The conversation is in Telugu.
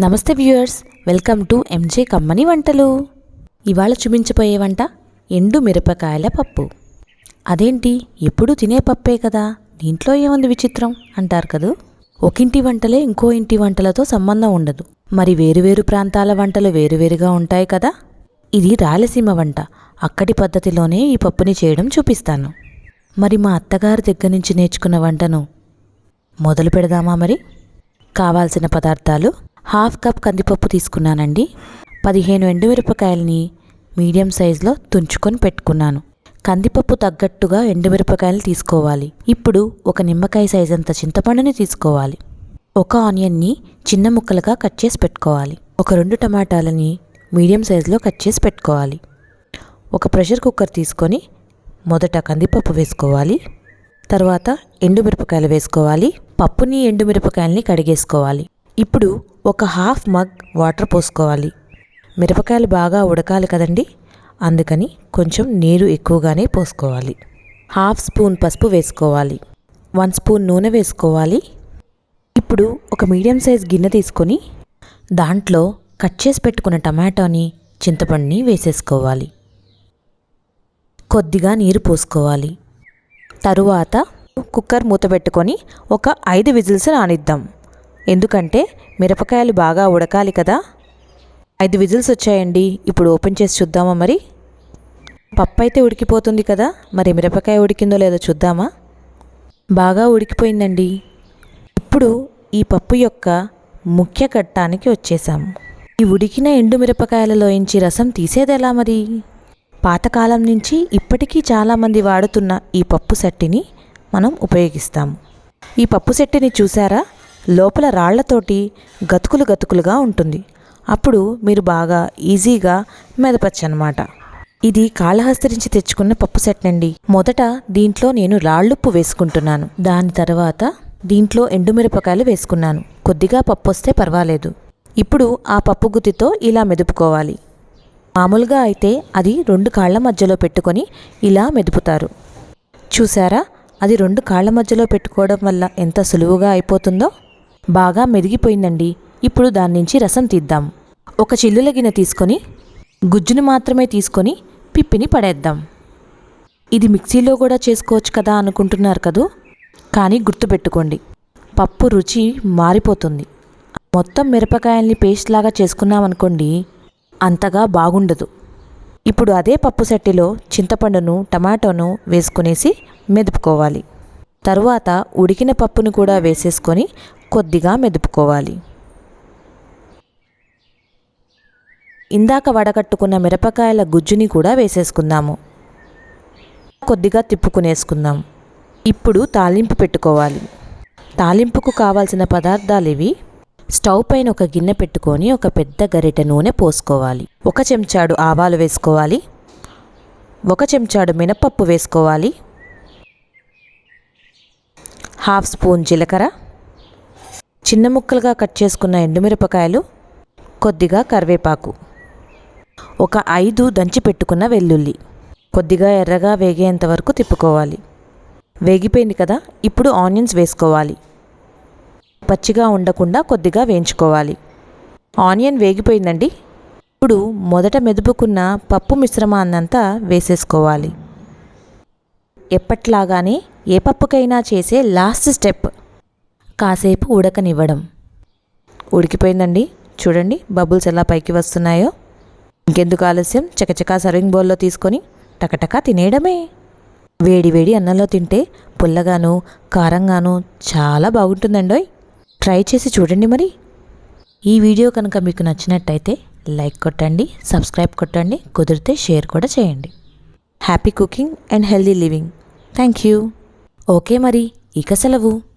నమస్తే వ్యూయర్స్ వెల్కమ్ టు ఎంజే కమ్మని వంటలు. ఇవాళ చూపించబోయే వంట ఎండు మిరపకాయల పప్పు. అదేంటి? ఎప్పుడు తినే పప్పే కదా? దీంట్లో ఏముంది విచిత్రం? అంటారు కదూ? ఒకింటి వంటలే ఇంకో ఇంటి వంటలతో సంబంధం ఉండదు. మరి వేరువేరు ప్రాంతాల వంటలు వేరువేరుగా ఉంటాయి కదా? ఇది రాయలసీమ వంట. అక్కడి పద్ధతిలోనే ఈ పప్పుని చేయడం చూపిస్తాను. మరి మా అత్తగారి దగ్గర నుంచి నేర్చుకున్న వంటను మొదలు పెడదామా మరి? కావాల్సిన పదార్థాలు హాఫ్ కప్ కందిపప్పు తీసుకున్నానండి. పదిహేను ఎండుమిరపకాయలని మీడియం సైజులో తుంచుకొని పెట్టుకున్నాను. కందిపప్పు తగ్గట్టుగా ఎండుమిరపకాయలు తీసుకోవాలి. ఇప్పుడు ఒక నిమ్మకాయ సైజ్ అంత చింతపండుని తీసుకోవాలి. ఒక ఆనియన్ని చిన్న ముక్కలుగా కట్ చేసి పెట్టుకోవాలి. ఒక రెండు టమాటాలని మీడియం సైజులో కట్ చేసి పెట్టుకోవాలి. ఒక ప్రెషర్ కుక్కర్ తీసుకొని మొదట కందిపప్పు వేసుకోవాలి. తర్వాత ఎండుమిరపకాయలు వేసుకోవాలి. పప్పుని ఎండుమిరపకాయలని కడిగేసుకోవాలి. ఇప్పుడు ఒక హాఫ్ మగ్ వాటర్ పోసుకోవాలి. మిరపకాయలు బాగా ఉడకాలి కదండి? అందుకని కొంచెం నీరు ఎక్కువగానే పోసుకోవాలి. హాఫ్ స్పూన్ పసుపు వేసుకోవాలి. వన్ స్పూన్ నూనె వేసుకోవాలి. ఇప్పుడు ఒక మీడియం సైజ్ గిన్నె తీసుకొని దాంట్లో కట్ చేసి పెట్టుకున్న టమాటోని చింతపండుని వేసేసుకోవాలి. కొద్దిగా నీరు పోసుకోవాలి. తరువాత కుక్కర్ మూత పెట్టుకొని ఒక ఐదు విజిల్స్ రానిద్దాం. ఎందుకంటే మిరపకాయలు బాగా ఉడకాలి కదా. ఐదు విజిల్స్ వచ్చాయండి. ఇప్పుడు ఓపెన్ చేసి చూద్దామా మరి? పప్పు అయితే ఉడికిపోతుంది కదా. మరి మిరపకాయ ఉడికిందో లేదో చూద్దామా? బాగా ఉడికిపోయిందండి. ఇప్పుడు ఈ పప్పు యొక్క ముఖ్య ఘట్టానికి వచ్చేసాం. ఈ ఉడికిన ఎండు మిరపకాయలలోంచి రసం తీసేది ఎలా మరి? పాతకాలం నుంచి ఇప్పటికీ చాలామంది వాడుతున్న ఈ పప్పు సెట్టిని మనం ఉపయోగిస్తాం. ఈ పప్పు సెట్టిని చూసారా? లోపల రాళ్ళతోటి గతుకులు గతుకులుగా ఉంటుంది. అప్పుడు మీరు బాగా ఈజీగా మెదపచ్చు అనమాట ఇది కాళహస్తి నుంచి తెచ్చుకున్న పప్పు సెట్నండి మొదట దీంట్లో నేను రాళ్ళుప్పు వేసుకుంటున్నాను. దాని తర్వాత దీంట్లో ఎండుమిరపకాయలు వేసుకున్నాను. కొద్దిగా పప్పు వస్తే పర్వాలేదు. ఇప్పుడు ఆ పప్పు గుత్తితో ఇలా మెదుపుకోవాలి. మామూలుగా అయితే అది రెండు కాళ్ళ మధ్యలో పెట్టుకొని ఇలా మెదుపుతారు. చూసారా? అది రెండు కాళ్ళ మధ్యలో పెట్టుకోవడం వల్ల ఎంత సులువుగా అయిపోతుందో? బాగా మెదిగిపోయిందండి. ఇప్పుడు దాని నుంచి రసం తీద్దాం. ఒక చిల్లుల గిన్నె తీసుకొని గుజ్జును మాత్రమే తీసుకొని పిప్పిని పడేద్దాం. ఇది మిక్సీలో కూడా చేసుకోవచ్చు కదా అనుకుంటున్నారు కదూ? కానీ గుర్తుపెట్టుకోండి పప్పు రుచి మారిపోతుంది. మొత్తం మిరపకాయల్ని పేస్ట్ లాగా చేసుకున్నామనుకోండి అంతగా బాగుండదు. ఇప్పుడు అదే పప్పు సెట్టిలో చింతపండును టమాటోను వేసుకునేసి మెదుపుకోవాలి. తరువాత ఉడికిన పప్పును కూడా వేసేసుకొని కొద్దిగా మెదుపుకోవాలి. ఇందాక వడగట్టుకున్న మిరపకాయల గుజ్జుని కూడా వేసేసుకుందాము. కొద్దిగా తిప్పుకునేసుకుందాం. ఇప్పుడు తాలింపు పెట్టుకోవాలి. తాలింపుకు కావాల్సిన పదార్థాలు ఇవి స్టవ్ పైన ఒక గిన్నె పెట్టుకొని ఒక పెద్ద గరిటె నూనె పోసుకోవాలి. ఒక చెంచాడు ఆవాలు వేసుకోవాలి. ఒక చెంచాడు మినపప్పు వేసుకోవాలి. హాఫ్ స్పూన్ జీలకర్ర. చిన్న ముక్కలుగా కట్ చేసుకున్న ఎండుమిరపకాయలు కొద్దిగా కరివేపాకు ఒక ఐదు దంచి పెట్టుకున్న వెల్లుల్లి. కొద్దిగా ఎర్రగా వేగేంత వరకు తిప్పుకోవాలి. వేగిపోయింది కదా ఇప్పుడు ఆనియన్స్ వేసుకోవాలి. పచ్చిగా ఉండకుండా కొద్దిగా వేయించుకోవాలి. ఆనియన్ వేగిపోయిందండి. ఇప్పుడు మొదట మెదుపుకున్న పప్పు మిశ్రమాన్నంతా వేసేసుకోవాలి. ఎప్పట్లాగానే ఏ పప్పుకైనా చేసే లాస్ట్ స్టెప్. కాసేపు ఉడకనివ్వడం. ఉడికిపోయిందండి. చూడండి బబుల్స్ ఎలా పైకి వస్తున్నాయో. ఇంకెందుకు ఆలస్యం? చకచకా సర్వింగ్ బౌల్లో తీసుకొని టకటకా తినేయడమే. వేడి వేడి అన్నంలో తింటే పుల్లగాను కారంగాను చాలా బాగుంటుందండోయ్. ట్రై చేసి చూడండి మరి. ఈ వీడియో కనుక మీకు నచ్చినట్టయితే లైక్ కొట్టండి సబ్స్క్రైబ్ కొట్టండి కుదిరితే షేర్ కూడా చేయండి. Happy cooking and healthy living. Thank you. Okay మరి ఇక సెలవు.